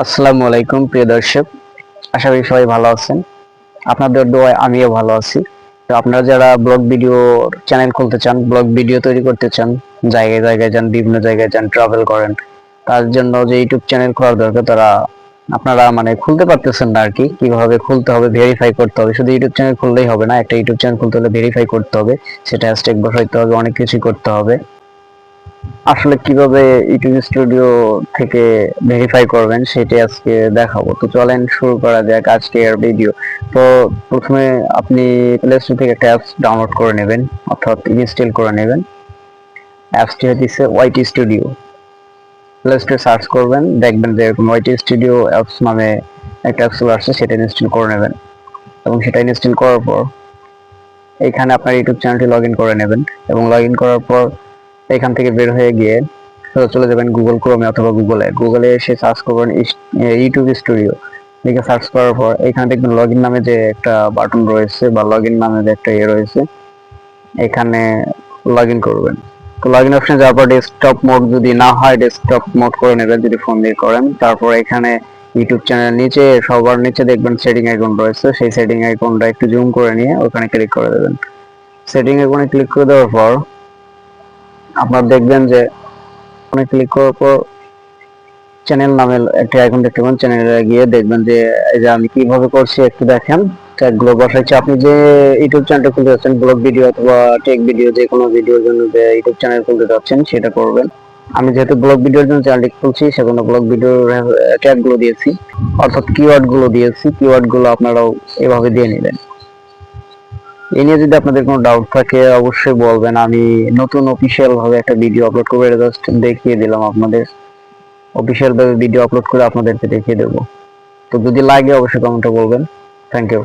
আসসালামু আলাইকুম, প্রিয় দর্শক। আশা করি সবাই ভালো আছেন। আপনাদের দোয়ায় আমিও ভালো আছি। তো আপনারা যারা ব্লগ ভিডিও চ্যানেল খুলতে চান, ব্লগ ভিডিও তৈরি করতে চান, জায়গায় জায়গায় যান, বিভিন্ন জায়গায় যান ট্রাভেল করেন, তার জন্য যে ইউটিউব চ্যানেল খোলার দরকার, তারা আপনারা মানে খুলতে পারতেছেন না আর কি কীভাবে খুলতে হবে ভেরিফাই করতে হবে। শুধু ইউটিউব চ্যানেল খুললেই হবে না, একটা ইউটিউব চ্যানেল খুলতে হলে ভেরিফাই করতে হবে। সেটা হ্যাশট্যাগ বসাইতে হবে, অনেক কিছুই করতে হবে। আসলে কীভাবে ইউটিউব স্টুডিও থেকে ভেরিফাই করবেন সেটাই আজকে দেখাবো। তো চলেন শুরু করা যাক আজকের ভিডিও তো প্রথমে আপনি প্লে স্টোর থেকে একটা অ্যাপস ডাউনলোড করে নেবেন, অর্থাৎ ইনস্টল করে নেবেন। অ্যাপসটি হচ্ছে ওয়াইটি স্টুডিও প্লে স্টোরে সার্চ করবেন, দেখবেন যে এরকম ওয়াইটি স্টুডিও অ্যাপস নামে একটা অ্যাপস চলে আসছে, সেটা ইনস্টল করে নেবেন। এবং সেটা ইনস্টল করার পর, এখানে আপনার ইউটিউব চ্যানেলটি লগ করে নেবেন। এবং লগ করার পর এখান থেকে বের হয়ে গিয়ে চলে যাবেন গুগল ক্রোমে অথবা গুগলে গুগলে এসে সার্চ করবেন ইউটিউব স্টুডিও লিখে সার্চ করার পর এখানে দেখবেন লগ নামে যে একটা বাটন রয়েছে বা লগ নামে যে একটা ইয়ে রয়েছে, এখানে লগ করবেন। তো লগ ইন অপশনে যাওয়ার পর ডেস্কটপ মোড যদি না হয় ডেস্কটপ মোড করে নেবেন যদি ফোন দিয়ে করেন। তারপর এখানে ইউটিউব চ্যানেল নিচে, সবার নিচে দেখবেন সেটিং আইকন রয়েছে। সেই সেটিং আইকনটা একটু জুম করে নিয়ে ওখানে ক্লিক করে দেবেন। সেটিং আইকনে ক্লিক করে দেওয়ার পর আপনার দেখবেন যে ওখানে ক্লিক করার পর চ্যানেল নামে একটা আইকন দেখতে পাবেন চ্যানেলে গিয়ে দেখবেন যে, এই যে আমি কীভাবে করছি একটু দেখেন। ট্যাগগুলো বসাইছি। আপনি যে ইউটিউব চ্যানেলটা খুলতে যাচ্ছেন ব্লগ ভিডিও অথবা টেক ভিডিও যে কোনো ভিডিওর জন্য যে ইউটিউব চ্যানেল খুলতে যাচ্ছেন, সেটা করবেন। আমি যেহেতু ব্লগ ভিডিওর জন্য চ্যানেলটি খুলছি, সেজন্য ব্লগ ভিডিওর ট্যাগগুলো দিয়েছি। অর্থাৎ কিওয়ার্ডগুলো দিয়েছি। কিওয়ার্ডগুলো আপনারাও এভাবে দিয়ে নেবেন। এই নিয়ে যদি আপনাদের কোনো ডাউট থাকে, অবশ্যই বলবেন। আমি নতুন অফিসিয়াল ভাবে একটা ভিডিও আপলোড করে জাস্ট দেখিয়ে দিলাম আপনাদের। অফিসিয়াল ভাবে ভিডিও আপলোড করে আপনাদেরকে দেখিয়ে দেবো। তো যদি লাগে, অবশ্যই কমেন্টে বলবেন। Thank you